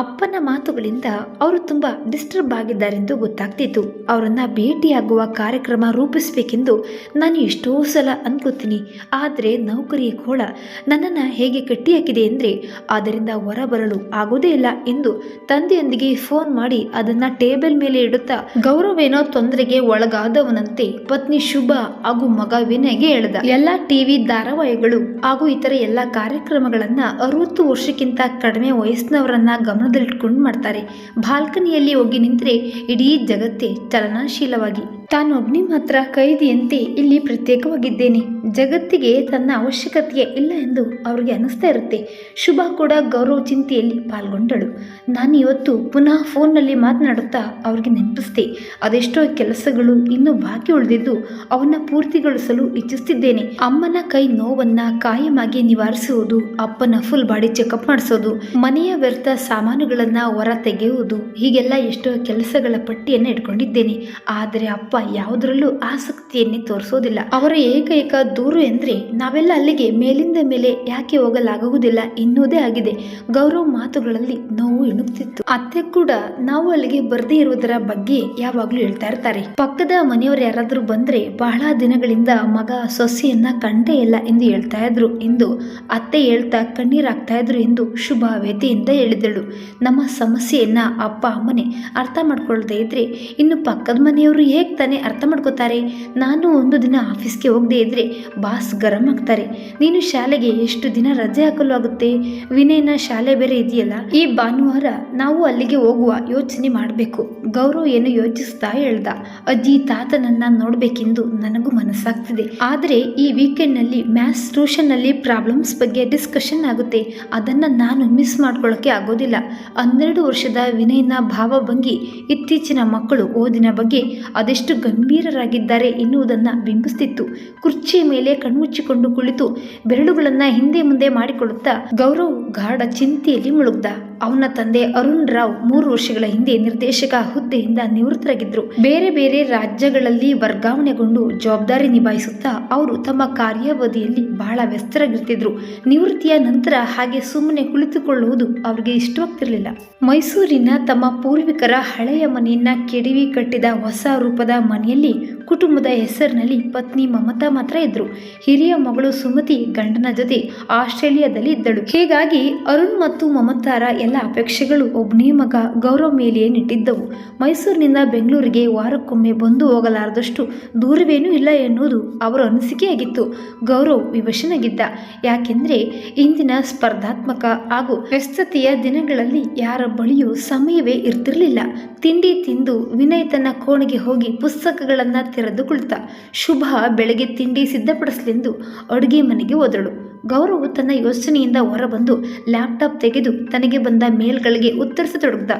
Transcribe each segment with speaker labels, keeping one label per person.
Speaker 1: ಅಪ್ಪನ ಮಾತುಗಳಿಂದ ಅವರು ತುಂಬ ಡಿಸ್ಟರ್ಬ್ ಆಗಿದ್ದಾರೆಂದು ಗೊತ್ತಾಗ್ತಿತ್ತು. ಅವರನ್ನ ಭೇಟಿಯಾಗುವ ಕಾರ್ಯಕ್ರಮ ರೂಪಿಸಬೇಕೆಂದು ನಾನು ಎಷ್ಟೋ ಸಲ ಅನ್ಕೋತೀನಿ. ಆದರೆ ನೌಕರಿಯ ಕೋಳ ನನ್ನನ್ನು ಹೇಗೆ ಕಟ್ಟಿಹಾಕಿದೆ ಅಂದರೆ ಅದರಿಂದ ಹೊರಬರಲು ಆಗೋದೇ ಇಲ್ಲ ಎಂದು ತಂದೆಯೊಂದಿಗೆ ಫೋನ್ ಮಾಡಿ ಅದನ್ನು ಟೇಬಲ್ ಮೇಲೆ ಇಡುತ್ತಾ ಗೌರವೇನೋ ತೊಂದರೆಗೆ ಒಳಗಾದವನಂತೆ ಪತ್ನಿ ಶುಭ ಹಾಗೂ ಮಗ ವಿನಯ್ಗೆ ಹೇಳ್ದ. ಎಲ್ಲ ಟಿವಿ ಧಾರಾವಾಹಿಗಳು ಹಾಗೂ ಇತರ ಎಲ್ಲ ಕಾರ್ಯಕ್ರಮಗಳನ್ನು ಅರವತ್ತು ವರ್ಷಕ್ಕಿಂತ ಕಡಿಮೆ ವಯಸ್ಸಿನವರನ್ನ ಗಮನದಲ್ಲಿಟ್ಕೊಂಡು ಮಾಡ್ತಾರೆ. ಬಾಲ್ಕನಿಯಲ್ಲಿ ಹೋಗಿ ನಿಂತರೆ ಇಡೀ ಜಗತ್ತೇ ಚಲನಶೀಲವಾಗಿ ತಾನು ಒಬ್ನಿ ಮಾತ್ರ ಕೈದಿಯಂತೆ ಇಲ್ಲಿ ಪ್ರತ್ಯೇಕವಾಗಿದ್ದೇನೆ. ಜಗತ್ತಿಗೆ ತನ್ನ ಅವಶ್ಯಕತೆಯೇ ಇಲ್ಲ ಎಂದು ಅವರಿಗೆ ಅನಿಸ್ತಾ ಇರುತ್ತೆ. ಶುಭ ಕೂಡ ಗೌರವ ಚಿಂತೆಯಲ್ಲಿ ಪಾಲ್ಗೊಂಡಳು. ನಾನು ಇವತ್ತು ಪುನಃ ಫೋನ್ನಲ್ಲಿ ಮಾತನಾಡುತ್ತಾ ಅವ್ರಿಗೆ ನೆನಪಿಸ್ದೆ. ಅದೆಷ್ಟೋ ಕೆಲಸಗಳು ಇನ್ನೂ ಬಾಕಿ ಉಳಿದಿದ್ದು ಅವನ್ನ ಪೂರ್ತಿಗೊಳಿಸಲು ಇಚ್ಛಿಸುತ್ತಿದ್ದೇನೆ ಅಮ್ಮನ ಕೈ ನೋವನ್ನ ಕಾಯಮಾಗಿ ನಿವಾರಿಸುವುದು, ಅಪ್ಪನ ಫುಲ್ ಬಾಡಿ ಚೆಕಪ್ ಮಾಡಿಸೋದು, ಮನೆಯ ವ್ಯರ್ಥ ಸಾಮಾನುಗಳನ್ನ ಹೊರ ತೆಗೆಯುವುದು, ಹೀಗೆಲ್ಲ ಎಷ್ಟೋ ಕೆಲಸಗಳ ಪಟ್ಟಿಯನ್ನು ಇಟ್ಕೊಂಡಿದ್ದೇನೆ. ಆದರೆ ಅಪ್ಪ ಯಾವುದರಲ್ಲೂ ಆಸಕ್ತಿಯನ್ನೇ ತೋರಿಸೋದಿಲ್ಲ. ಅವರ ಏಕೈಕ ದೂರು ಎಂದ್ರೆ ನಾವೆಲ್ಲ ಅಲ್ಲಿಗೆ ಮೇಲಿಂದ ಮೇಲೆ ಯಾಕೆ ಹೋಗಲಾಗುವುದಿಲ್ಲ ಎನ್ನುವುದೇ ಆಗಿದೆ. ಗೌರವ್ ಮಾತುಗಳಲ್ಲಿ ನೋವು ಇಣುಕ್ತಿತ್ತು ಅತ್ತೆ ಕೂಡ ನಾವು ಅಲ್ಲಿಗೆ ಬರದೇ ಇರುವುದರ ಬಗ್ಗೆ ಯಾವಾಗ್ಲೂ ಹೇಳ್ತಾ ಇರ್ತಾರೆ. ಪಕ್ಕದ ಮನೆಯವರು ಯಾರಾದ್ರೂ ಬಂದ್ರೆ ಬಹಳ ದಿನಗಳಿಂದ ಮಗ ಸೊಸೆಯನ್ನ ಕಂಡೇ ಇಲ್ಲ ಎಂದು ಹೇಳ್ತಾ ಇದ್ರು ಎಂದು ಅತ್ತೆ ಹೇಳ್ತಾ ಕಣ್ಣೀರಾಗ್ತಾ ಇದ್ರು ಎಂದು ಶುಭ ವ್ಯತಿಯಿಂದ ಹೇಳಿದಳು. ನಮ್ಮ ಸಮಸ್ಯೆಯನ್ನ ಅಪ್ಪ ಅಮ್ಮನೆ ಅರ್ಥ ಮಾಡ್ಕೊಳ್ದೇ ಇದ್ರೆ ಇನ್ನು ಪಕ್ಕದ ಮನೆಯವರು ಹೇಗೆ ಅರ್ಥ ಮಾಡ್ಕೋತಾರೆ. ನಾನು ಒಂದು ದಿನ ಆಫೀಸ್ಗೆ ಹೋಗದೆ ಇದ್ರೆ ಬಾಸ್ ಗರಂ ಆಗ್ತಾರೆ. ನೀನು ಶಾಲೆಗೆ ಎಷ್ಟು ದಿನ ರಜೆ ಹಾಕಲು ಆಗುತ್ತೆ? ವಿನಯನ ಶಾಲೆ ಬೇರೆ ಇದೆಯಲ್ಲ? ಈ ಭಾನುವಾರ ನಾವು ಅಲ್ಲಿಗೆ ಹೋಗುವ ಯೋಚನೆ ಮಾಡಬೇಕು. ಗೌರವ್ ಏನು ಯೋಚಿಸ್ತಾ ಹೇಳ್ದ. ಅಜ್ಜಿ, ತಾತನನ್ನ ನೋಡಬೇಕೆಂದು ನನಗೂ ಮನಸ್ಸಾಗ್ತಿದೆ. ಆದರೆ ಈ ವೀಕೆಂಡ್ನಲ್ಲಿ ಮ್ಯಾಥ್ಸ್ ಟ್ಯೂಷನ್ನಲ್ಲಿ ಪ್ರಾಬ್ಲಮ್ಸ್ ಬಗ್ಗೆ ಡಿಸ್ಕಷನ್ ಆಗುತ್ತೆ. ಅದನ್ನು ನಾನು ಮಿಸ್ ಮಾಡ್ಕೊಳ್ಳೋಕ್ಕೆ ಆಗೋದಿಲ್ಲ. ಹನ್ನೆರಡು ವರ್ಷದ ವಿನಯನ ಭಾವಭಂಗಿ ಇತ್ತೀಚಿನ ಮಕ್ಕಳು ಓದಿನ ಬಗ್ಗೆ ಅದೆಷ್ಟು ಗಂಭೀರರಾಗಿದ್ದಾರೆ ಎನ್ನುವುದನ್ನು ಬಿಂಬಿಸುತ್ತಿತ್ತು ಕುರ್ಚಿಯ ಮೇಲೆ ಕಣ್ಮುಚ್ಚಿಕೊಂಡು ಕುಳಿತು ಬೆರಳುಗಳನ್ನು ಹಿಂದೆ ಮುಂದೆ ಮಾಡಿಕೊಳ್ಳುತ್ತಾ ಗೌರವ್ ಗಾಢ ಚಿಂತೆಯಲ್ಲಿ ಮುಳುಗ್ದ. ಅವನ ತಂದೆ ಅರುಣ್ ರಾವ್ ಮೂರು ವರ್ಷಗಳ ಹಿಂದೆ ನಿರ್ದೇಶಕ ಹುದ್ದೆಯಿಂದ ನಿವೃತ್ತರಾಗಿದ್ರು ಬೇರೆ ಬೇರೆ ರಾಜ್ಯಗಳಲ್ಲಿ ವರ್ಗಾವಣೆಗೊಂಡು ಜವಾಬ್ದಾರಿ ನಿಭಾಯಿಸುತ್ತಾ ಅವರು ತಮ್ಮ ಕಾರ್ಯಾವಧಿಯಲ್ಲಿ ಬಹಳ ವ್ಯಸ್ತರಾಗಿರ್ತಿದ್ರು. ನಿವೃತ್ತಿಯ ನಂತರ ಹಾಗೆ ಸುಮ್ಮನೆ ಕುಳಿತುಕೊಳ್ಳುವುದು ಅವರಿಗೆ ಇಷ್ಟವಾಗ್ತಿರ್ಲಿಲ್ಲ ಮೈಸೂರಿನ ತಮ್ಮ ಪೂರ್ವಿಕರ ಹಳೆಯ ಮನೆಯನ್ನ ಕೆಡವಿ ಕಟ್ಟಿದ ಹೊಸ ರೂಪದ ಮನೆಯಲ್ಲಿ ಕುಟುಂಬದ ಹೆಸರಿನಲ್ಲಿ ಪತ್ನಿ ಮಮತಾ ಮಾತ್ರ ಇದ್ರು. ಹಿರಿಯ ಮಗಳು ಸುಮತಿ ಗಂಡನ ಜೊತೆ ಆಸ್ಟ್ರೇಲಿಯಾದಲ್ಲಿ ಇದ್ದಳು. ಹೀಗಾಗಿ ಅರುಣ್ ಮತ್ತು ಮಮತಾರ ಎಲ್ಲ ಅಪೇಕ್ಷೆಗಳು ಒಬ್ಬನೇ ಮಗ ಗೌರವ್ ಮೇಲೆಯೇ ನಿಟ್ಟಿದ್ದವು. ಮೈಸೂರಿನಿಂದ ಬೆಂಗಳೂರಿಗೆ ವಾರಕ್ಕೊಮ್ಮೆ ಬಂದು ಹೋಗಲಾರದಷ್ಟು ದೂರವೇನೂ ಇಲ್ಲ ಎನ್ನುವುದು ಅವರ ಅನಿಸಿಕೆಯಾಗಿತ್ತು. ಗೌರವ್ ವಿವಶನಾಗಿದ್ದ. ಯಾಕೆಂದರೆ ಇಂದಿನ ಸ್ಪರ್ಧಾತ್ಮಕ ಹಾಗೂ ವ್ಯಸ್ತತೆಯ ದಿನಗಳಲ್ಲಿ ಯಾರ ಬಳಿಯೂ ಸಮಯವೇ ಇರ್ತಿರಲಿಲ್ಲ. ತಿಂಡಿ ತಿಂದು ವಿನಯ್ ತನ್ನ ಕೋಣೆಗೆ ಹೋಗಿ ಪುಸ್ತಕಗಳನ್ನ ತೆರೆದು ಕುಳಿತ. ಶುಭ ಬೆಳಗ್ಗೆ ತಿಂಡಿ ಸಿದ್ಧಪಡಿಸಲೆಂದು ಅಡುಗೆ ಮನೆಗೆ ಹೋದಳು. ಗೌರವ್ ತನ್ನ ಯೋಚನೆಯಿಂದ ಹೊರಬಂದು ಲ್ಯಾಪ್ಟಾಪ್ ತೆಗೆದು ತನಗೆ ಬಂದ ಮೇಲ್ಗಳಿಗೆ ಉತ್ತರಿಸತೊಡಗಿದ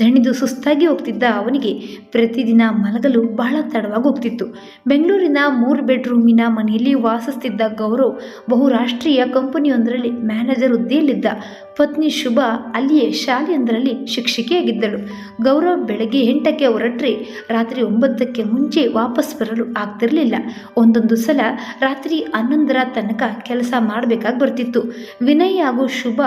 Speaker 1: ದಣಿದು ಸುಸ್ತಾಗಿ ಹೋಗ್ತಿದ್ದ ಅವನಿಗೆ ಪ್ರತಿದಿನ ಮಲಗಲು ಬಹಳ ತಡವಾಗಿ ಹೋಗ್ತಿತ್ತು. ಬೆಂಗಳೂರಿನ ಮೂರು ಬೆಡ್ರೂಮಿನ ಮನೆಯಲ್ಲಿ ವಾಸಿಸ್ತಿದ್ದ ಗೌರವ್ ಬಹುರಾಷ್ಟ್ರೀಯ ಕಂಪನಿಯೊಂದರಲ್ಲಿ ಮ್ಯಾನೇಜರ್ ಹುದ್ದೆಯಲ್ಲಿದ್ದ. ಪತ್ನಿ ಶುಭ ಅಲ್ಲಿಯೇ ಶಾಲೆಯೊಂದರಲ್ಲಿ ಶಿಕ್ಷಕಿಯಾಗಿದ್ದಳು. ಗೌರವ್ ಬೆಳಗ್ಗೆ ಎಂಟಕ್ಕೆ ಹೊರಟ್ರೆ ರಾತ್ರಿ ಒಂಬತ್ತಕ್ಕೆ ಮುಂಚೆ ವಾಪಸ್ ಬರಲು ಆಗ್ತಿರಲಿಲ್ಲ. ಒಂದೊಂದು ಸಲ ರಾತ್ರಿ ಹನ್ನೊಂದರ ತನಕ ಕೆಲಸ ಮಾಡಬೇಕಾಗಿ ಬರ್ತಿತ್ತು. ವಿನಯ್ ಹಾಗೂ ಶುಭ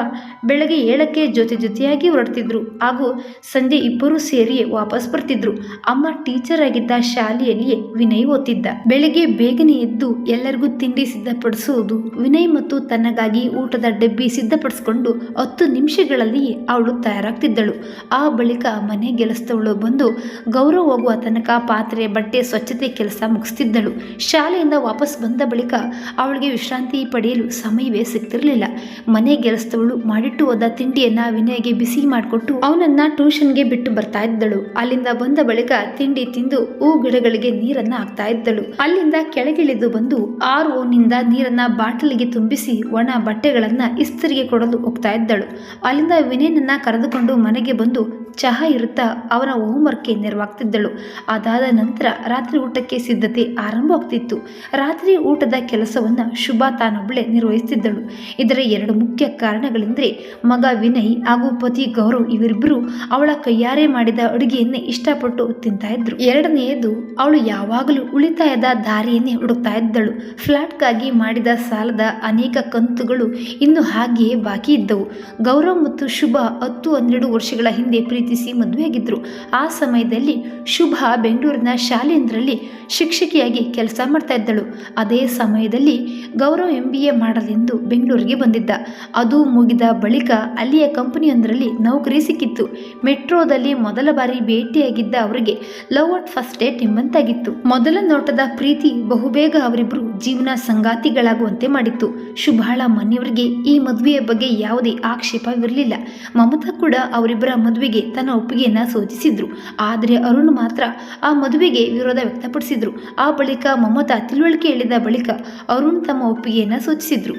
Speaker 1: ಬೆಳಗ್ಗೆ ಏಳಕ್ಕೆ ಜೊತೆ ಜೊತೆಯಾಗಿ ಹೊರಡ್ತಿದ್ರು. ಹಾಗೂ ಸಂಜೆ ಇಬ್ಬರು ಸೇರಿ ವಾಪಸ್ ಬರ್ತಿದ್ರು. ಅಮ್ಮ ಟೀಚರ್ ಆಗಿದ್ದ ಶಾಲೆಯಲ್ಲಿಯೇ ವಿನಯ್ ಓದ್ತಿದ್ದ. ಬೆಳಗ್ಗೆ ಬೇಗನೆ ಎದ್ದು ಎಲ್ಲರಿಗೂ ತಿಂಡಿ ಸಿದ್ಧಪಡಿಸುವುದು ವಿನಯ್ ಮತ್ತು ತನ್ನಗಾಗಿ ಊಟದ ಡಬ್ಬಿ ಸಿದ್ಧಪಡಿಸಿಕೊಂಡು ಹತ್ತು ನಿಮಿಷಗಳಲ್ಲಿ ಅವಳು ತಯಾರಾಗ್ತಿದ್ದಳು. ಆ ಬಳಿಕ ಮನೆ ಗೆಲಸದವಳು ಬಂದು ಗೌರವ ಹೋಗುವ ತನಕ ಪಾತ್ರೆ, ಬಟ್ಟೆ, ಸ್ವಚ್ಛತೆ ಕೆಲಸ ಮುಗಿಸ್ತಿದ್ದಳು. ಶಾಲೆಯಿಂದ ವಾಪಸ್ ಬಂದ ಬಳಿಕ ಅವಳಿಗೆ ವಿಶ್ರಾಂತಿ ಪಡೆಯಲು ಸಮಯವೇ ಸಿಗ್ತಿರಲಿಲ್ಲ. ಮನೆ ಗೆಲಸದವಳು ಮಾಡಿಟ್ಟು ಹೋದ ತಿಂಡಿಯನ್ನ ವಿನಯ್ಗೆ ಬಿಸಿ ಮಾಡಿಕೊಟ್ಟು ಅವನನ್ನ ಟ್ಯೂಷನ್ಗೆ ಬಿಟ್ಟು ಬರ್ತಾ ಇದ್ದಳು. ಅಲ್ಲಿಂದ ಬಂದ ಬಳಿಕ ತಿಂಡಿ ತಿಂದು ಹೂ ಗಿಡಗಳಿಗೆ ನೀರನ್ನ ಹಾಕ್ತಾ ಇದ್ದಳು. ಅಲ್ಲಿಂದ ಕೆಳಗಿಳಿದು ಬಂದು ಆರ್ ಓನಿಂದ ನೀರನ್ನ ಬಾಟಲಿಗೆ ತುಂಬಿಸಿ ಒಣ ಬಟ್ಟೆಗಳನ್ನ ಇಸ್ತ್ರಿಗೆ ಕೊಡಲು ಹೋಗ್ತಾ ಇದ್ದಳು. ಅಲ್ಲಿಂದ ವಿನಯನನ್ನ ಕರೆದುಕೊಂಡು ಮನೆಗೆ ಬಂದು ಚಹಾ ಇರುತ್ತಾ ಅವನ ಹೋಮ್ವರ್ಕ್ಗೆ ನೆರವಾಗ್ತಿದ್ದಳು. ಅದಾದ ನಂತರ ರಾತ್ರಿ ಊಟಕ್ಕೆ ಸಿದ್ಧತೆ ಆರಂಭವಾಗ್ತಿತ್ತು. ರಾತ್ರಿ ಊಟದ ಕೆಲಸವನ್ನು ಶುಭ ತಾನೊಬ್ಬಳೆ ನಿರ್ವಹಿಸ್ತಿದ್ದಳು. ಇದರ ಎರಡು ಮುಖ್ಯ ಕಾರಣಗಳೆಂದರೆ ಮಗ ವಿನಯ್ ಹಾಗೂ ಪತಿ ಗೌರವ್ ಇವರಿಬ್ಬರು ಅವಳ ಕೈಯಾರೆ ಮಾಡಿದ ಅಡುಗೆಯನ್ನೇ ಇಷ್ಟಪಟ್ಟು ತಿಂತಾ ಇದ್ರು. ಎರಡನೆಯದು, ಅವಳು ಯಾವಾಗಲೂ ಉಳಿತಾಯದ ದಾರಿಯನ್ನೇ ಹುಡುಕ್ತಾ ಇದ್ದಳು. ಫ್ಲಾಟ್ಗಾಗಿ ಮಾಡಿದ ಸಾಲದ ಅನೇಕ ಕಂತುಗಳು ಇನ್ನು ಹಾಗೆಯೇ ಬಾಕಿ ಇದ್ದವು. ಗೌರವ್ ಮತ್ತು ಶುಭ ಹತ್ತು ಹನ್ನೆರಡು ವರ್ಷಗಳ ಹಿಂದೆ ಪ್ರೀತಿಸಿ ಮದುವೆಯಾಗಿದ್ದರು ಆ ಸಮಯದಲ್ಲಿ ಶುಭ ಬೆಂಗಳೂರಿನ ಶಾಲೆಯೊಂದರಲ್ಲಿ ಶಿಕ್ಷಕಿಯಾಗಿ ಕೆಲಸ ಮಾಡ್ತಾ ಇದ್ದಳು. ಅದೇ ಸಮಯದಲ್ಲಿ ಗೌರವ್ ಎಂ ಬಿ ಎ ಮಾಡಲೆಂದು ಬೆಂಗಳೂರಿಗೆ ಬಂದಿದ್ದ. ಅದು ಮುಗಿದ ಬಳಿಕ ಅಲ್ಲಿಯ ಕಂಪನಿಯೊಂದರಲ್ಲಿ ನೌಕರಿ ಸಿಕ್ಕಿತ್ತು. ಮೆಟ್ರೋದಲ್ಲಿ ಮೊದಲ ಬಾರಿ ಭೇಟಿಯಾಗಿದ್ದ ಅವರಿಗೆ ಲವ್ ಅಟ್ ಫಸ್ಟ್ ಡೇಟ್ ಎಂಬಂತಾಗಿತ್ತು. ಮೊದಲ ನೋಟದ ಪ್ರೀತಿ ಬಹುಬೇಗ ಅವರಿಬ್ಬರು ಜೀವನ ಸಂಗಾತಿಗಳಾಗುವಂತೆ ಮಾಡಿತ್ತು. ಶುಭಾಳ ಮನೆಯವರಿಗೆ ಈ ಮದುವೆಯ ಬಗ್ಗೆ ಯಾವುದೇ ಆಕ್ಷೇಪವಿರಲಿಲ್ಲ. ಮಮತಾ ಕೂಡ ಅವರಿಬ್ಬರ ಮದುವೆಗೆ ತನ್ನ ಒಪ್ಪಿಗೆಯನ್ನ ಸೂಚಿಸಿದ್ರು. ಆದರೆ ಅರುಣ್ ಮಾತ್ರ ಆ ಮದುವೆಗೆ ವಿರೋಧ ವ್ಯಕ್ತಪಡಿಸಿದ್ರು. ಆ ಬಳಿಕ ಮಮತಾ ತಿಳುವಳಿಕೆ ಹೇಳಿದ ಬಳಿಕ ಅರುಣ್ ತಮ್ಮ ಒಪ್ಪಿಗೆಯನ್ನ ಸೂಚಿಸಿದ್ರು.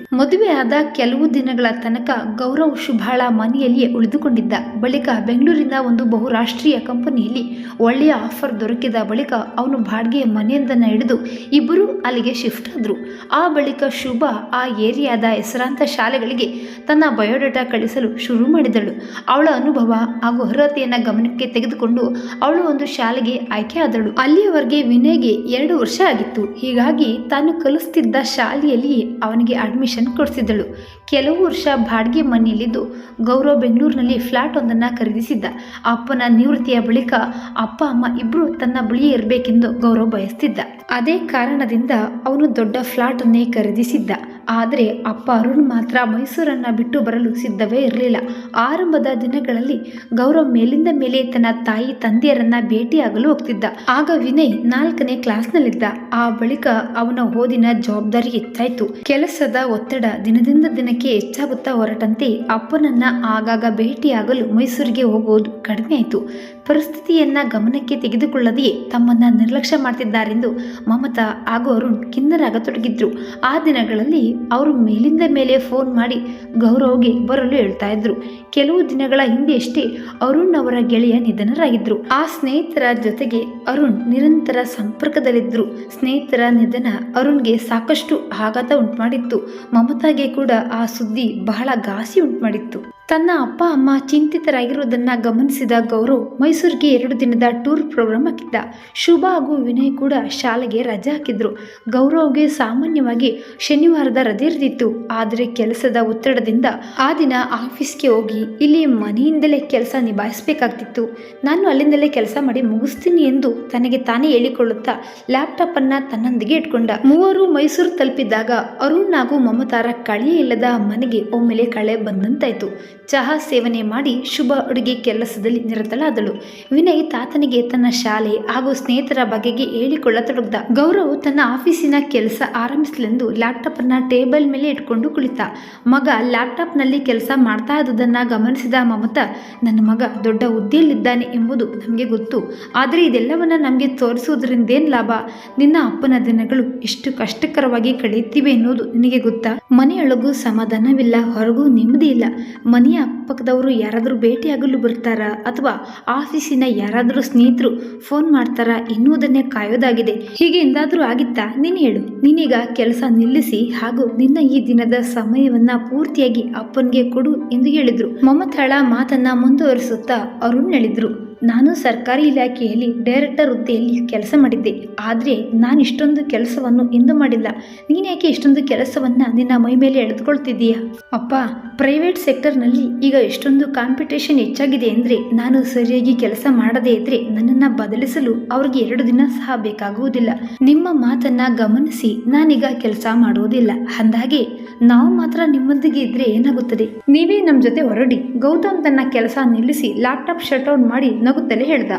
Speaker 1: ಆದ ಕೆಲವು ದಿನಗಳ ತನಕ ಗೌರವ್ ಶುಭಾಳ ಮನೆಯಲ್ಲಿಯೇ ಉಳಿದುಕೊಂಡಿದ್ದ. ಬಳಿಕ ಬೆಂಗಳೂರಿನ ಒಂದು ಬಹುರಾಷ್ಟ್ರೀಯ ಕಂಪನಿಯಲ್ಲಿ ಒಳ್ಳೆಯ ಆಫರ್ ದೊರಕಿದ ಬಳಿಕ ಅವನು ಬಾಡಿಗೆ ಮನೆಯೊಂದನ್ನು ಹಿಡಿದು ಇಬ್ಬರು ಅಲ್ಲಿಗೆ ಶಿಫ್ಟ್ ಆದರು. ಆ ಬಳಿಕ ಶುಭ ಆ ಏರಿಯಾದ ಹೆಸರಾಂತ ಶಾಲೆಗಳಿಗೆ ತನ್ನ ಬಯೋಡೇಟಾ ಕಳಿಸಲು ಶುರು ಮಾಡಿದಳು. ಅವಳ ಅನುಭವ ಹಾಗೂ ಅರ್ಹತೆಯನ್ನು ಗಮನಕ್ಕೆ ತೆಗೆದುಕೊಂಡು ಅವಳು ಒಂದು ಶಾಲೆಗೆ ಆಯ್ಕೆ ಆದಳು. ಅಲ್ಲಿಯವರೆಗೆ ವಿನಯ್ಗೆ ಎರಡು ವರ್ಷ ಆಗಿತ್ತು. ಹೀಗಾಗಿ ತಾನು ಕಲಿಸ್ತಿದ್ದ ಶಾಲೆಯಲ್ಲಿ ಅವನಿಗೆ ಅಡ್ಮಿಷನ್ ಕೊಡಿಸಿದ್ದಳು. ಕೆಲವು ವರ್ಷ ಬಾಡಿಗೆ ಮನೆಯಲ್ಲಿದ್ದು ಗೌರವ್ ಬೆಂಗಳೂರಿನಲ್ಲಿ ಫ್ಲಾಟ್ ಒಂದನ್ನು ಖರೀದಿಸಿದ್ದ ಅಪ್ಪನ ನಿವೃತ್ತಿಯ ಬಳಿಕ ಅಪ್ಪ, ಅಮ್ಮ ಇಬ್ಬರು ತನ್ನ ಬಳಿಯೇ ಇರಬೇಕೆಂದು ಗೌರವ್ ಬಯಸ್ತಿದ್ದ. ಅದೇ ಕಾರಣದಿಂದ ಅವನು ದೊಡ್ಡ ಫ್ಲಾಟನ್ನೇ ಖರೀದಿಸಿದ್ದ. ಆದರೆ ಅಪ್ಪ ಅರುಣ್ ಮಾತ್ರ ಮೈಸೂರನ್ನು ಬಿಟ್ಟು ಬರಲು ಸಿದ್ಧವೇ ಇರಲಿಲ್ಲ. ಆರಂಭದ ದಿನಗಳಲ್ಲಿ ಗೌರವ್ ಮೇಲಿಂದ ಮೇಲೆ ತನ್ನ ತಾಯಿ, ತಂದೆಯರನ್ನ ಭೇಟಿಯಾಗಲು ಹೋಗ್ತಿದ್ದ. ಆಗ ವಿನಯ್ ನಾಲ್ಕನೇ ಕ್ಲಾಸ್ನಲ್ಲಿದ್ದ. ಆ ಬಳಿಕ ಅವನ ಓದಿನ ಜವಾಬ್ದಾರಿ ಹೆಚ್ಚಾಯಿತು ಕೆಲಸದ ಒತ್ತಡ ದಿನದಿಂದ ದಿನಕ್ಕೆ ಹೆಚ್ಚಾಗುತ್ತಾ ಹೊರಟಂತೆ ಅಪ್ಪನನ್ನು ಆಗಾಗ ಭೇಟಿಯಾಗಲು ಮೈಸೂರಿಗೆ ಹೋಗುವುದು ಕಡಿಮೆ ಆಯಿತು. ಪರಿಸ್ಥಿತಿಯನ್ನು ಗಮನಕ್ಕೆ ತೆಗೆದುಕೊಳ್ಳದೆಯೇ ತಮ್ಮನ್ನು ನಿರ್ಲಕ್ಷ್ಯ ಮಾಡ್ತಿದ್ದಾರೆಂದು ಮಮತಾ ಹಾಗೂ ಅರುಣ್ ಕಿನ್ನರಾಗತೊಡಗಿದ್ರು ಆ ದಿನಗಳಲ್ಲಿ ಅವರು ಮೇಲಿಂದ ಮೇಲೆ ಫೋನ್ ಮಾಡಿ ಗೌರವ್ಗೆ ಬರಲು ಹೇಳ್ತಾ ಇದ್ರು. ಕೆಲವು ದಿನಗಳ ಹಿಂದೆಯಷ್ಟೇ ಅರುಣ್ ಅವರ ಗೆಳೆಯ ನಿಧನರಾಗಿದ್ದರು ಆ ಸ್ನೇಹಿತರ ಜೊತೆಗೆ ಅರುಣ್ ನಿರಂತರ ಸಂಪರ್ಕದಲ್ಲಿದ್ದರು ಸ್ನೇಹಿತರ ನಿಧನ ಅರುಣ್ಗೆ ಸಾಕಷ್ಟು ಆಘಾತ ಉಂಟುಮಾಡಿತ್ತು. ಮಮತಾಗೆ ಕೂಡ ಆ ಸುದ್ದಿ ಬಹಳ ಘಾಸಿ ಉಂಟುಮಾಡಿತ್ತು ತನ್ನ ಅಪ್ಪ, ಅಮ್ಮ ಚಿಂತಿತರಾಗಿರುವುದನ್ನು ಗಮನಿಸಿದ ಗೌರವ್ ಮೈಸೂರಿಗೆ ಎರಡು ದಿನದ ಟೂರ್ ಪ್ರೋಗ್ರಾಮ್ ಹಾಕಿದ್ದ. ಶುಭ ಹಾಗೂ ವಿನಯ್ ಕೂಡ ಶಾಲೆಗೆ ರಜೆ ಹಾಕಿದ್ರು. ಗೌರವ್ಗೆ ಸಾಮಾನ್ಯವಾಗಿ ಶನಿವಾರದ ರಜೆ ಇರ್ತಿತ್ತು. ಆದರೆ ಕೆಲಸದ ಒತ್ತಡದಿಂದ ಆ ದಿನ ಆಫೀಸ್ಗೆ ಹೋಗಿ ಇಲ್ಲಿ ಮನೆಯಿಂದಲೇ ಕೆಲಸ ನಿಭಾಯಿಸಬೇಕಾಗ್ತಿತ್ತು. ನಾನು ಅಲ್ಲಿಂದಲೇ ಕೆಲಸ ಮಾಡಿ ಮುಗಿಸ್ತೀನಿ ಎಂದು ತನಗೆ ತಾನೇ ಹೇಳಿಕೊಳ್ಳುತ್ತಾ ಲ್ಯಾಪ್ಟಾಪ್ ಅನ್ನ ತನ್ನೊಂದಿಗೆ ಇಟ್ಕೊಂಡ. ಮೂವರು ಮೈಸೂರು ತಲುಪಿದಾಗ ಅರುಣ್ ಹಾಗೂ ಮಮತಾರ ಕಳೆಯೇ ಇಲ್ಲದ ಮನೆಗೆ ಒಮ್ಮೆಲೆ ಕಳೆ ಬಂದಂತಾಯ್ತು. ಚಹಾ ಸೇವನೆ ಮಾಡಿ ಶುಭ ಅಡುಗೆ ಕೆಲಸದಲ್ಲಿ ನಿರತಳಾದಳು. ವಿನಯ್ ತಾತನಿಗೆ ತನ್ನ ಶಾಲೆ ಹಾಗೂ ಸ್ನೇಹಿತರ ಬಗೆಗೆ ಹೇಳಿಕೊಳ್ಳತೊಡಗ್ದ. ಗೌರವ್ ತನ್ನ ಆಫೀಸಿನ ಕೆಲಸ ಆರಂಭಿಸಲೆಂದು ಲ್ಯಾಪ್ಟಾಪ್ ಅನ್ನ ಟೇಬಲ್ ಮೇಲೆ ಇಟ್ಕೊಂಡು ಕುಳಿತ. ಮಗ ಲ್ಯಾಪ್ಟಾಪ್ನಲ್ಲಿ ಕೆಲಸ ಮಾಡ್ತಾ ಇದ್ದುದನ್ನ ಗಮನಿಸಿದ ಮಮತಾ, ನನ್ನ ಮಗ ದೊಡ್ಡ ಹುದ್ದೆಯಲ್ಲಿದ್ದಾನೆ ಎಂಬುದು ನಮಗೆ ಗೊತ್ತು. ಆದರೆ ಇದೆಲ್ಲವನ್ನ ನಮಗೆ ತೋರಿಸುವುದರಿಂದೇನು ಲಾಭ? ನಿನ್ನ ಅಪ್ಪನ ದಿನಗಳು ಎಷ್ಟು ಕಷ್ಟಕರವಾಗಿ ಕಳೆಯುತ್ತಿವೆ ಎನ್ನುವುದು ನಿನಗೆ ಗೊತ್ತಾ? ಮನೆಯೊಳಗೂ ಸಮಾಧಾನವಿಲ್ಲ, ಹೊರಗೂ ನೆಮ್ಮದಿ ಇಲ್ಲ. ಮನೆಯ ಅಕ್ಕಪಕ್ಕದವರು ಯಾರಾದರೂ ಭೇಟಿಯಾಗಲು ಬರ್ತಾರಾ ಅಥವಾ ಆಫೀಸಿನ ಯಾರಾದರೂ ಸ್ನೇಹಿತರು ಫೋನ್ ಮಾಡ್ತಾರಾ ಎನ್ನುವುದನ್ನೇ ಕಾಯೋದಾಗಿದೆ. ಹೀಗೆ ಎಂದಾದರೂ ಆಗಿತ್ತಾ? ನೀನು ಹೇಳು. ನೀನೀಗ ಕೆಲಸ ನಿಲ್ಲಿಸಿ ಹಾಗೂ ನಿನ್ನ ಈ ದಿನದ ಸಮಯವನ್ನ ಪೂರ್ತಿಯಾಗಿ ಅಪ್ಪನಿಗೆ ಕೊಡು ಎಂದು ಹೇಳಿದರು. ಮಮತಾಳ ಮಾತನ್ನ ಮುಂದುವರಿಸುತ್ತಾ ಅರುಣ್ ಹೇಳಿದ್ರು. ನಾನು ಸರ್ಕಾರಿ ಇಲಾಖೆಯಲ್ಲಿ ಡೈರೆಕ್ಟರ್ ಹುದ್ದೆಯಲ್ಲಿ ಕೆಲಸ ಮಾಡಿದ್ದೆ. ಆದರೆ ನಾನು ಇಷ್ಟೊಂದು ಕೆಲಸವನ್ನು ಎಂದೂ ಮಾಡಿಲ್ಲ. ನೀನೇಕೆ ಇಷ್ಟೊಂದು ಕೆಲಸವನ್ನು ನಿನ್ನ ಮೈ ಮೇಲೆ ಎಳೆದುಕೊಳ್ತಿದ್ದೀಯಾ? ಅಪ್ಪ, ಪ್ರೈವೇಟ್ ಸೆಕ್ಟರ್ನಲ್ಲಿ ಈಗ ಎಷ್ಟೊಂದು ಕಾಂಪಿಟೇಷನ್ ಹೆಚ್ಚಾಗಿದೆ ಅಂದರೆ ನಾನು ಸರಿಯಾಗಿ ಕೆಲಸ ಮಾಡದೇ ಇದ್ದರೆ ನನ್ನನ್ನು ಬದಲಿಸಲು ಅವ್ರಿಗೆ ಎರಡು ದಿನ ಸಹ ಬೇಕಾಗುವುದಿಲ್ಲ. ನಿಮ್ಮ ಮಾತನ್ನು ಗಮನಿಸಿ ನಾನೀಗ ಕೆಲಸ ಮಾಡುವುದಿಲ್ಲ ಅಂದಾಗೆ ನಾವು ಮಾತ್ರ ನಿಮ್ಮೊಂದಿಗೆ ಇದ್ದರೆ ಏನಾಗುತ್ತದೆ? ನೀವೇ ನಮ್ಮ ಜೊತೆ ಹೊರಡಿ. ಗೌತಮ್ ತನ್ನ ಕೆಲಸ ನಿಲ್ಲಿಸಿ ಲ್ಯಾಪ್ಟಾಪ್ ಶಟ್ ಔಟ್ ಮಾಡಿ ನಗುತ್ತಲೇ ಹೇಳ್ದ,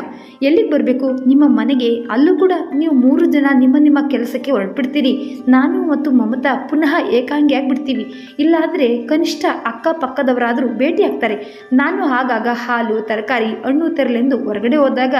Speaker 1: ಎಲ್ಲಿಗೆ ಬರಬೇಕು? ನಿಮ್ಮ ಮನೆಗೆ? ಅಲ್ಲೂ ಕೂಡ ನೀವು ಮೂರು ಜನ ನಿಮ್ಮ ನಿಮ್ಮ ಕೆಲಸಕ್ಕೆ ಹೊರಟ್ಬಿಡ್ತೀರಿ. ನಾನು ಮತ್ತು ಮಮತಾ ಪುನಃ ಏಕಾಂಗಿ ಆಗ್ಬಿಡ್ತೀವಿ. ಇಲ್ಲಾದರೆ ಕನಿಷ್ಠ ಅಕ್ಕಪಕ್ಕದವರಾದರೂ ಭೇಟಿ ಆಗ್ತಾರೆ. ನಾನು ಆಗಾಗ ಹಾಲು, ತರಕಾರಿ, ಹಣ್ಣು ತರಲೆಂದು ಹೊರಗಡೆ ಹೋದಾಗ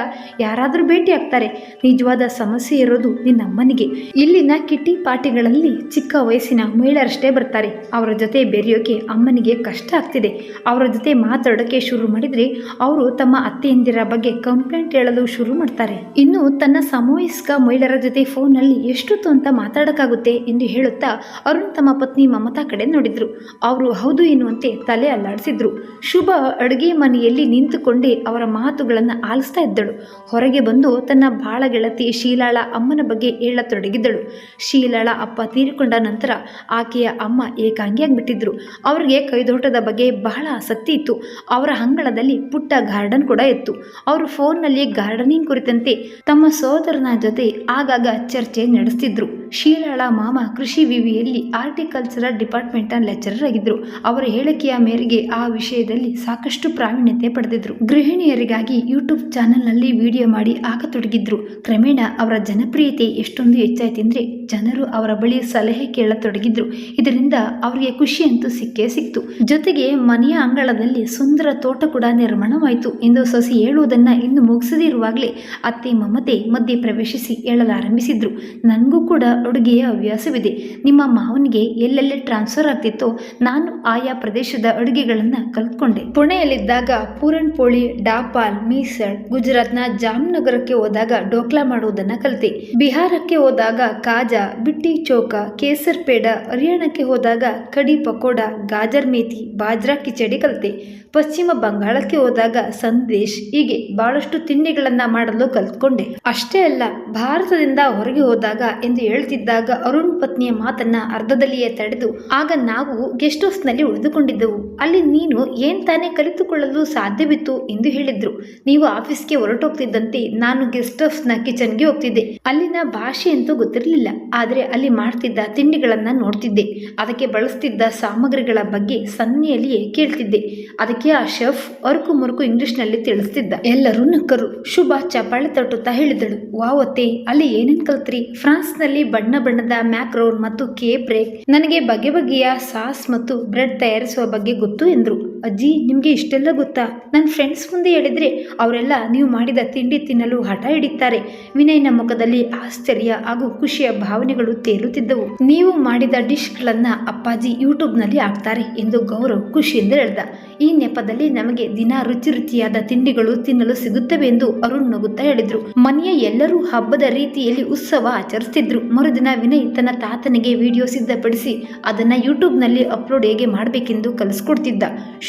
Speaker 1: ಯಾರಾದರೂ ಭೇಟಿ ಆಗ್ತಾರೆ. ನಿಜವಾದ ಸಮಸ್ಯೆ ಇರೋದು ನಿನ್ನ ಅಮ್ಮನಿಗೆ. ಇಲ್ಲಿನ ಕಿಟ್ಟಿ ಪಾರ್ಟಿಗಳಲ್ಲಿ ಚಿಕ್ಕ ವಯಸ್ಸಿನ ಮಹಿಳೆಯರಷ್ಟೇ ಬರ್ತಾರೆ. ಅವರ ಜೊತೆ ಬೆರೆಯೋಕೆ ಅಮ್ಮನಿಗೆ ಕಷ್ಟ ಆಗ್ತಿದೆ. ಅವರ ಜೊತೆ ಮಾತಾಡೋಕ್ಕೆ ಶುರು ಮಾಡಿದರೆ ಅವರು ತಮ್ಮ ಅತ್ತೆಯಂದಿರ ಬಗ್ಗೆ ಕಂಪ್ಲೇಂಟ್ ಹೇಳಲು ಶುರು ಮಾಡ್ತಾರೆ. ಇನ್ನು ತನ್ನ ಸಮವಯಸ್ಕ ಮಹಿಳೆಯರ ಜೊತೆ ಫೋನಲ್ಲಿ ಎಷ್ಟೊತ್ತು ಅಂತ ಮಾತಾಡೋಕ್ಕಾಗುತ್ತೆ ಎಂದು ಹೇಳುತ್ತಾ ಅರುಣ್ ತಮ್ಮ ಪತ್ನಿ ಮಮತಾ ಕಡೆ ನೋಡಿದ್ರು. ಅವರು ಹೌದು ಎನ್ನುವಂತೆ ತಲೆ ಅಲ್ಲಾಡಿಸಿದ್ರು. ಶುಭ ಅಡುಗೆ ಮನೆಯಲ್ಲಿ ನಿಂತುಕೊಂಡೇ ಅವರ ಮಾತುಗಳನ್ನು ಆಲಿಸ್ತಾ ಇದ್ದಳು. ಹೊರಗೆ ಬಂದು ತನ್ನ ಬಾಳ ಗೆಳತಿ ಶೀಲಾಳ ಅಮ್ಮನ ಬಗ್ಗೆ ಹೇಳತೊಡಗಿದ್ದಳು. ಶೀಲಾಳ ಅಪ್ಪ ತೀರಿಕೊಂಡ ನಂತರ ಆಕೆಯ ಅಮ್ಮ ಏಕಾಂಗಿಯಾಗ್ಬಿಟ್ಟಿದ್ರು. ಅವರಿಗೆ ಕೈದೋಟದ ಬಗ್ಗೆ ಬಹಳ ಆಸಕ್ತಿ ಇತ್ತು. ಅವರ ಅಂಗಳದಲ್ಲಿ ಪುಟ್ಟ ಗಾರ್ಡನ್ ಕೂಡ ಇತ್ತು. ಅವರು ಫೋನ್ನಲ್ಲಿ ಗಾರ್ಡನಿಂಗ್ ಕುರಿತಂತೆ ತಮ್ಮ ಸೋದರನ ಜೊತೆ ಆಗಾಗ ಚರ್ಚೆ ನಡೆಸ್ತಿದ್ರು. ಶೀಲಾಳ ಮಾಮ ಕೃಷಿ ವಿವಿಯಲ್ಲಿ ಆರ್ಟಿಕಲ್ಚರಲ್ ಡಿಪಾರ್ಟ್ಮೆಂಟ್ನ ಲೆಕ್ಚರರ್ ಆಗಿದ್ರು ಅವರ ಹೇಳಿಕೆಯ ಮೇರೆಗೆ ಆ ವಿಷಯದಲ್ಲಿ ಸಾಕಷ್ಟು ಪ್ರಾವೀಣ್ಯತೆ ಪಡೆದಿದ್ರು. ಗೃಹಿಣಿಯರಿಗಾಗಿ ಯೂಟ್ಯೂಬ್ ಚಾನೆಲ್ನಲ್ಲಿ ವಿಡಿಯೋ ಮಾಡಿ ಹಾಕತೊಡಗಿದ್ರು ಕ್ರಮೇಣ ಅವರ ಜನಪ್ರಿಯತೆ ಎಷ್ಟೊಂದು ಹೆಚ್ಚಾಯ್ತೆಂದ್ರೆ ಜನರು ಅವರ ಬಳಿ ಸಲಹೆ ಕೇಳತೊಡಗಿದ್ರು. ಇದರಿಂದ ಅವರಿಗೆ ಖುಷಿ ಅಂತೂ ಸಿಕ್ಕೇ ಸಿಕ್ತು. ಜೊತೆಗೆ ಮನೆಯ ಅಂಗಳದಲ್ಲಿ ಸುಂದರ ತೋಟ ಕೂಡ ನಿರ್ಮಾಣವಾಯಿತು ಎಂದು ಸೊಸಿ ಹೇಳುವುದನ್ನ ಇನ್ನು ಮುಗಿಸದಿರುವಾಗಲೇ ಅತ್ತೆ ಮಮತೆ ಮಧ್ಯೆ ಪ್ರವೇಶಿಸಿ ಹೇಳಲಾರಂಭಿಸಿದ್ರು. ನನಗೂ ಕೂಡ ಅಡುಗೆಯ ಹವ್ಯಾಸವಿದೆ. ನಿಮ್ಮ ಮಾವನಿಗೆ ಎಲ್ಲೆಲ್ಲಿ ಟ್ರಾನ್ಸ್ಫರ್ ಆಗ್ತಿತ್ತೋ ನಾನು ಆಯಾ ಪ್ರದೇಶದ ಅಡುಗೆಗಳನ್ನು ಕಲ್ತ್ಕೊಂಡೆ. ಪುಣೆಯಲ್ಲಿದ್ದಾಗ ಪೂರಣ್ ಪೋಳಿ ಡಾಪಾಲ್, ಮೀಸಳ್, ಗುಜರಾತ್ನ ಜಾಮ್ನಗರಕ್ಕೆ ಹೋದಾಗ ಡೋಕ್ಲಾ ಮಾಡುವುದನ್ನು ಕಲಿತೆ. ಬಿಹಾರಕ್ಕೆ ಹೋದಾಗ ಕಾಜಾ, ಬಿಟ್ಟಿ ಚೌಕ ಕೇಸರ್ ಪೇಡ ಹರಿಯಾಣಕ್ಕೆ ಹೋದಾಗ ಕಡಿ ಪಕೋಡ, ಗಾಜರ್ ಮೇಥಿ ಬಾಜ್ರಾ ಕಿಚಡಿ ಕಲಿತೆ. ಪಶ್ಚಿಮ ಬಂಗಾಳಕ್ಕೆ ಹೋದಾಗ ಸಂದೇಶ್ ಹೀಗೆ ಬಹಳಷ್ಟು ತಿಂಡಿಗಳನ್ನು ಮಾಡಲು ಕಲ್ತ್ಕೊಂಡೆ. ಅಷ್ಟೇ ಅಲ್ಲ, ಭಾರತದಿಂದ ಹೊರಗೆ ಹೋದಾಗ ಎಂದು ಹೇಳ್ತಿದ್ದಾಗ ಅರುಣ್ ಪತ್ನಿಯ ಮಾತನ್ನ ಅರ್ಧದಲ್ಲಿಯೇ ತಡೆದು ಆಗ ನಾವು ಗೆಸ್ಟ್ ಹೌಸ್ನಲ್ಲಿ ಉಳಿದುಕೊಂಡಿದ್ದೆವು. ಅಲ್ಲಿ ನೀನು ಏನ್ ತಾನೇ ಕಲಿತುಕೊಳ್ಳಲು ಸಾಧ್ಯವಿತ್ತು ಎಂದು ಹೇಳಿದ್ರು. ನೀವು ಆಫೀಸ್ಗೆ ಹೊರಟೋಗ್ತಿದ್ದಂತೆ ನಾನು ಗೆಸ್ಟ್ ಹೌಸ್ನ ಕಿಚನ್ಗೆ ಹೋಗ್ತಿದ್ದೆ. ಅಲ್ಲಿನ ಭಾಷೆ ಅಂತೂ ಗೊತ್ತಿರಲಿಲ್ಲ, ಆದರೆ ಅಲ್ಲಿ ಮಾಡ್ತಿದ್ದ ತಿಂಡಿಗಳನ್ನ ನೋಡ್ತಿದ್ದೆ. ಅದಕ್ಕೆ ಬಳಸ್ತಿದ್ದ ಸಾಮಗ್ರಿಗಳ ಬಗ್ಗೆ ಸನ್ನೆಯಲ್ಲಿಯೇ ಕೇಳ್ತಿದ್ದೆ. ಅದಕ್ಕೆ ಆ ಶೆಫ್ ಮುರುಕು ಇಂಗ್ಲಿಷ್ನಲ್ಲಿ ತಿಳಿಸ್ತಿದ್ದ. ಎಲ್ಲರೂ ನಕ್ಕರು. ಶುಭ ಚಪಾಳೆ ತಟ್ಟುತ್ತಾ ಹೇಳಿದಳು. ವಾವತ್ತೆ, ಅಲ್ಲಿ ಏನೇನ್ ಕಲ್ತ್ರಿ? ಫ್ರಾನ್ಸ್ನಲ್ಲಿ ಬಣ್ಣ ಬಣ್ಣದ ಮ್ಯಾಕ್ರೋನ್ ಮತ್ತು ಕೇಪ್ ರೇಕ್. ನನಗೆ ಬಗೆ ಬಗೆಯ ಸಾಸ್ ಮತ್ತು ಬ್ರೆಡ್ ತಯಾರಿಸುವ ಬಗ್ಗೆ ಗೊತ್ತು ಎಂದ್ರು. ಅಜ್ಜಿ, ನಿಮಗೆ ಇಷ್ಟೆಲ್ಲ ಗೊತ್ತಾ? ನನ್ನ ಫ್ರೆಂಡ್ಸ್ ಮುಂದೆ ಹೇಳಿದರೆ ಅವರೆಲ್ಲ ನೀವು ಮಾಡಿದ ತಿಂಡಿ ತಿನ್ನಲು ಹಠ ಹಿಡಿತಾರೆ. ವಿನಯ್ನ ಮುಖದಲ್ಲಿ ಆಶ್ಚರ್ಯ ಹಾಗೂ ಖುಷಿಯ ಭಾವನೆಗಳು ತೇಲುತ್ತಿದ್ದವು. ನೀವು ಮಾಡಿದ ಡಿಶ್ಗಳನ್ನು ಅಪ್ಪಾಜಿ ಯೂಟ್ಯೂಬ್ನಲ್ಲಿ ಹಾಕ್ತಾರೆ ಎಂದು ಗೌರವ್ ಖುಷಿಯಿಂದ ಹೇಳ್ದ. ಈ ನೆಪದಲ್ಲಿ ನಮಗೆ ದಿನ ರುಚಿ ರುಚಿಯಾದ ತಿಂಡಿಗಳು ತಿನ್ನಲು ಸಿಗುತ್ತವೆ ಎಂದು ಅರುಣ್ ನಗುತ್ತಾ ಹೇಳಿದರು. ಮನೆಯ ಎಲ್ಲರೂ ಹಬ್ಬದ ರೀತಿಯಲ್ಲಿ ಉತ್ಸವ ಆಚರಿಸ್ತಿದ್ರು. ಮರುದಿನ ವಿನಯ್ ತನ್ನ ತಾತನಿಗೆ ವಿಡಿಯೋ ಸಿದ್ಧಪಡಿಸಿ ಅದನ್ನು ಯೂಟ್ಯೂಬ್ನಲ್ಲಿ ಅಪ್ಲೋಡ್ ಹೇಗೆ ಮಾಡಬೇಕೆಂದು ಕಲಿಸ್ಕೊಡ್ತಿದ್ದ.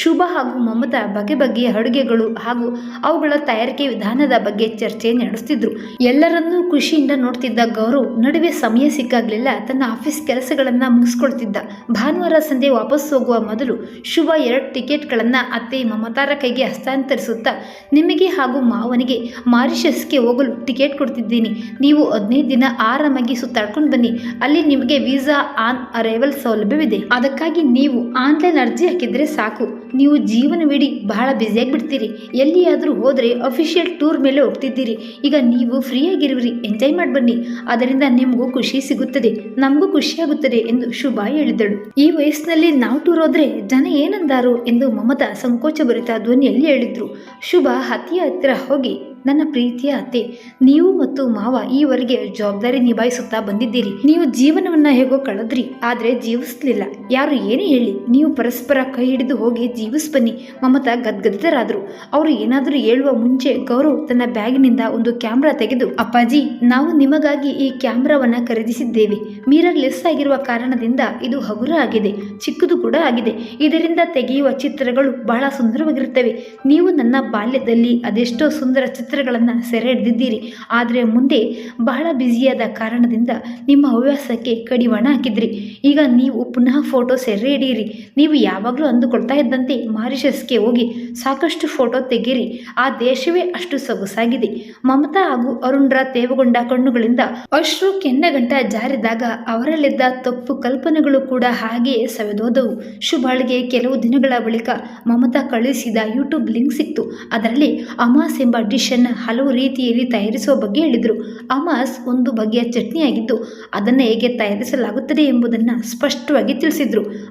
Speaker 1: ಶುಭ ಹಾಗೂ ಮಮತಾ ಬಗೆ ಬಗೆಯ ಅಡುಗೆಗಳು ಹಾಗೂ ಅವುಗಳ ತಯಾರಿಕೆ ವಿಧಾನದ ಬಗ್ಗೆ ಚರ್ಚೆ ನಡೆಸ್ತಿದ್ರು. ಎಲ್ಲರನ್ನೂ ಖುಷಿಯಿಂದ ನೋಡ್ತಿದ್ದ ಗೌರವ್ ನಡುವೆ ಸಮಯ ಸಿಕ್ಕಾಗ್ಲಿಲ್ಲ. ತನ್ನ ಆಫೀಸ್ ಕೆಲಸಗಳನ್ನ ಮುಗಿಸ್ಕೊಳ್ತಿದ್ದ. ಭಾನುವಾರ ಸಂಜೆ ವಾಪಸ್ ಹೋಗುವ ಮೊದಲು ಶುಭ ಎರಡು ಟಿಕೆಟ್ಗಳನ್ನು ಅತ್ತೆ ಮಮತಾರ ಕೈಗೆ ಹಸ್ತಾಂತರಿಸುತ್ತಾ, ನಿಮಗೆ ಹಾಗೂ ಮಾವನಿಗೆ ಮಾರಿಷಸ್ಗೆ ಹೋಗಲು ಟಿಕೆಟ್ ಕೊಡ್ತಿದ್ದೀನಿ. ನೀವು ಹದಿನೈದು ದಿನ ಆರಾಮಾಗಿ ಸುತ್ತಾಡ್ಕೊಂಡು ಬನ್ನಿ. ಅಲ್ಲಿ ನಿಮಗೆ ವೀಸಾ ಆನ್ ಅರೈವಲ್ ಸೌಲಭ್ಯವಿದೆ. ಅದಕ್ಕಾಗಿ ನೀವು ಆನ್ಲೈನ್ ಅರ್ಜಿ ಹಾಕಿದ್ರೆ ಸಾಕು. ನೀವು ಜೀವನವಿಡೀ ಬಹಳ ಬ್ಯುಸಿಯಾಗಿ ಬಿಡ್ತೀರಿ ಎಲ್ಲಿಯಾದರೂ ಹೋದರೆ ಅಫಿಷಿಯಲ್ ಟೂರ್ ಮೇಲೆ ಹೋಗ್ತಿದ್ದೀರಿ. ಈಗ ನೀವು ಫ್ರೀಯಾಗಿರುವಿರಿ ಎಂಜಾಯ್ ಮಾಡಿ ಬನ್ನಿ ಅದರಿಂದ ನಿಮಗೂ ಖುಷಿ ಸಿಗುತ್ತದೆ, ನಮಗೂ ಖುಷಿಯಾಗುತ್ತದೆ ಎಂದು ಶುಭ ಹೇಳಿದಳು. ಈ ವಯಸ್ಸಿನಲ್ಲಿ ನಾವು ಟೂರ್ ಹೋದರೆ ಜನ ಏನಂದಾರು ಎಂದು ಮಮತಾ ಸಂಕೋಚ ಸಂಕೋಚಭರಿತ ಧ್ವನಿಯಲ್ಲಿ ಹೇಳಿದ್ರು. ಶುಭ ಹತ್ತಿಯ ಹತ್ತಿರ ಹೋಗಿ, ನನ್ನ ಪ್ರೀತಿಯ ಅತ್ತೆ, ನೀವು ಮತ್ತು ಮಾವ ಈವರೆಗೆ ಜವಾಬ್ದಾರಿ ನಿಭಾಯಿಸುತ್ತಾ ಬಂದಿದ್ದೀರಿ. ನೀವು ಜೀವನವನ್ನ ಹೇಗೋ ಕಳೆದ್ರಿ, ಆದರೆ ಜೀವಿಸ್ಲಿಲ್ಲ. ಯಾರು ಏನೇ ಹೇಳಿ, ನೀವು ಪರಸ್ಪರ ಕೈ ಹಿಡಿದು ಹೋಗಿ ಜೀವಿಸ್ ಬನ್ನಿ ಮಮತಾ ಗದ್ಗದಿತರಾದರು ಅವರು ಏನಾದರೂ ಹೇಳುವ ಮುಂಚೆ ಗೌರವ್ ತನ್ನ ಬ್ಯಾಗಿನಿಂದ ಒಂದು ಕ್ಯಾಮ್ರಾ ತೆಗೆದು, ಅಪ್ಪಾಜಿ, ನಾವು ನಿಮಗಾಗಿ ಈ ಕ್ಯಾಮ್ರಾವನ್ನು ಖರೀದಿಸಿದ್ದೇವೆ. ಮೀರರ್ ಲೆಸ್ ಆಗಿರುವ ಕಾರಣದಿಂದ ಇದು ಹಗುರ ಆಗಿದೆ, ಚಿಕ್ಕದು ಕೂಡ ಆಗಿದೆ. ಇದರಿಂದ ತೆಗೆಯುವ ಚಿತ್ರಗಳು ಬಹಳ ಸುಂದರವಾಗಿರುತ್ತವೆ. ನೀವು ನನ್ನ ಬಾಲ್ಯದಲ್ಲಿ ಅದೆಷ್ಟೋ ಸುಂದರ ಚಿತ್ರಗಳನ್ನು ಸೆರೆ ಹಿಡಿದಿದ್ದೀರಿ ಆದರೆ ಮುಂದೆ ಬಹಳ ಬ್ಯುಸಿಯಾದ ಕಾರಣದಿಂದ ನಿಮ್ಮ ಹವ್ಯಾಸಕ್ಕೆ ಕಡಿವಾಣ ಹಾಕಿದ್ರಿ. ಈಗ ನೀವು ಪುನಃ ಫೋಟೋ ಸೆರೆ ಹಿಡಿಯಿರಿ ನೀವು ಯಾವಾಗಲೂ ಅಂದುಕೊಳ್ತಾ ಇದ್ದಂತೆ ಮಾರಿಷಸ್ಗೆ ಹೋಗಿ ಸಾಕಷ್ಟು ಫೋಟೋ ತೆಗೀರಿ. ಆ ದೇಶವೇ ಅಷ್ಟು ಸೊಗಸಾಗಿದೆ. ಮಮತಾ ಹಾಗೂ ಅರುಣ್ರ ತೇವಗೊಂಡ ಕಣ್ಣುಗಳಿಂದ ಅಶ್ರು ಕೆನ್ನಗಂಟ ಜಾರಿದಾಗ ಅವರಲ್ಲಿದ್ದ ತಪ್ಪು ಕಲ್ಪನೆಗಳು ಕೂಡ ಹಾಗೆಯೇ ಸವೆದೋದವು. ಶುಭಾಳ್ಗೆ ಕೆಲವು ದಿನಗಳ ಬಳಿಕ ಮಮತಾ ಕಳುಹಿಸಿದ ಯೂಟ್ಯೂಬ್ ಲಿಂಕ್ ಸಿಕ್ತು. ಅದರಲ್ಲಿ ಅಮಾಸ್ ಎಂಬ ಡಿಶನ್ನು ಹಲವು ರೀತಿಯಲ್ಲಿ ತಯಾರಿಸುವ ಬಗ್ಗೆ ಹೇಳಿದರು. ಅಮಾಸ್ ಒಂದು ಬಗೆಯ ಚಟ್ನಿಯಾಗಿದ್ದು ಅದನ್ನು ಹೇಗೆ ತಯಾರಿಸಲಾಗುತ್ತದೆ ಎಂಬುದನ್ನು ಸ್ಪಷ್ಟವಾಗಿ ತಿಳಿಸಿದರು.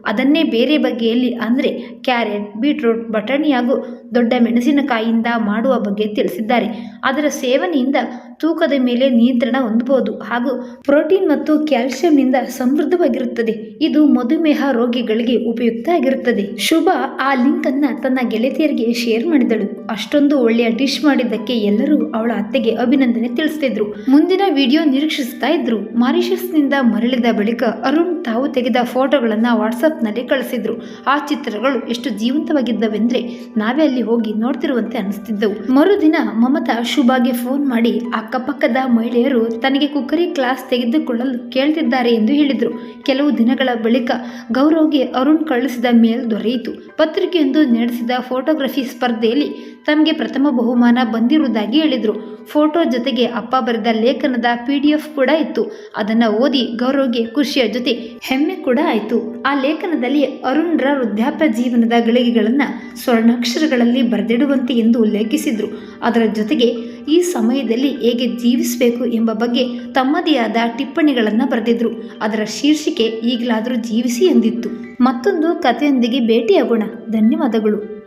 Speaker 1: ಅದನ್ನೇ ಬೇರೆ ಬಗೆಯಲ್ಲಿ ಅಂದರೆ ಕ್ಯಾರೆಟ್ ಬೀಟ್ರೂಟ್ ಬಟಾಣಿ ಹಾಗೂ ದೊಡ್ಡ ಮೆಣಸಿನಕಾಯಿಯಿಂದ ಮಾಡುವ ಬಗ್ಗೆ ತಿಳಿಸಿದ್ದಾರೆ. ಅದರ ಸೇವನೆಯಿಂದ ತೂಕದ ಮೇಲೆ ನಿಯಂತ್ರಣ ಹೊಂದಬಹುದು. ಹಾಗೂ ಪ್ರೋಟೀನ್ ಮತ್ತು ಕ್ಯಾಲ್ಸಿಯಂನಿಂದ ಸಮೃದ್ಧವಾಗಿರುತ್ತದೆ. ಇದು ಮಧುಮೇಹ ರೋಗಿಗಳಿಗೆ ಉಪಯುಕ್ತ ಆಗಿರುತ್ತದೆ. ಶುಭ ಆ ಲಿಂಕ್ ಅನ್ನ ತನ್ನ ಗೆಳತಿಯರಿಗೆ ಶೇರ್ ಮಾಡಿದಳು. ಅಷ್ಟೊಂದು ಒಳ್ಳೆಯ ಡಿಶ್ ಮಾಡಿದ್ದಕ್ಕೆ ಎಲ್ಲರೂ ಅವಳ ಅತ್ತೆಗೆ ಅಭಿನಂದನೆ ತಿಳಿಸ್ತಿದ್ರು. ಮುಂದಿನ ವಿಡಿಯೋ ನಿರೀಕ್ಷಿಸ್ತಾ ಇದ್ರು. ಮಾರಿಷಸ್ನಿಂದ ಮರಳಿದ ಬಳಿಕ ಅರುಣ್ ತಾವು ತೆಗೆದ ಫೋಟೋಗಳನ್ನ ವಾಟ್ಸಪ್ನಲ್ಲಿ ಕಳಿಸಿದ್ರು. ಆ ಚಿತ್ರಗಳು ಎಷ್ಟು ಜೀವಂತವಾಗಿದ್ದವೆಂದ್ರೆ ನಾವೇ ಅಲ್ಲಿ ಹೋಗಿ ನೋಡ್ತಿರುವಂತೆ ಅನಿಸ್ತಿದ್ದವು. ಮರುದಿನ ಮಮತಾ ಶುಭಾಗೆ ಫೋನ್ ಮಾಡಿ ಅಕ್ಕಪಕ್ಕದ ಮಹಿಳೆಯರು ತನಗೆ ಕುಕ್ಕರಿ ಕ್ಲಾಸ್ ತೆಗೆದುಕೊಳ್ಳಲು ಕೇಳ್ತಿದ್ದಾರೆ ಎಂದು ಹೇಳಿದರು. ಕೆಲವು ದಿನಗಳ ಬಳಿಕ ಗೌರವ್ಗೆ ಅರುಣ್ ಕಳಿಸಿದ ಮೇಲ್ ದೊರೆಯಿತು. ಪತ್ರಿಕೆಯೊಂದು ನಡೆಸಿದ ಫೋಟೋಗ್ರಫಿ ಸ್ಪರ್ಧೆಯಲ್ಲಿ ತಮಗೆ ಪ್ರಥಮ ಬಹುಮಾನ ಬಂದಿರುವುದಾಗಿ ಹೇಳಿದರು. ಫೋಟೋ ಜೊತೆಗೆ ಅಪ್ಪ ಬರೆದ ಲೇಖನದ ಪಿ ಡಿ ಎಫ್ ಕೂಡ ಇತ್ತು. ಅದನ್ನು ಓದಿ ಗೌರವ್ಗೆ ಖುಷಿಯ ಜೊತೆ ಹೆಮ್ಮೆ ಕೂಡ ಆಯಿತು. ಆ ಲೇಖನದಲ್ಲಿ ಅರುಣ್ರ ವೃದ್ಧಾಪ್ಯ ಜೀವನದ ಗಳಿಗೆಗಳನ್ನು ಸ್ವರ್ಣಾಕ್ಷರಗಳಲ್ಲಿ ಬರೆದಿಡುವಂತೆ ಎಂದು ಉಲ್ಲೇಖಿಸಿದರು. ಅದರ ಜೊತೆಗೆ ಈ ಸಮಯದಲ್ಲಿ ಹೇಗೆ ಜೀವಿಸಬೇಕು ಎಂಬ ಬಗ್ಗೆ ತಮ್ಮದೇ ಆದ ಟಿಪ್ಪಣಿಗಳನ್ನು ಬರೆದಿದ್ರು. ಅದರ ಶೀರ್ಷಿಕೆ ಈಗಲಾದರೂ ಜೀವಿಸಿ ಎಂದಿತ್ತು. ಮತ್ತೊಂದು ಕಥೆಯೊಂದಿಗೆ ಭೇಟಿಯಾಗೋಣ. ಧನ್ಯವಾದಗಳು.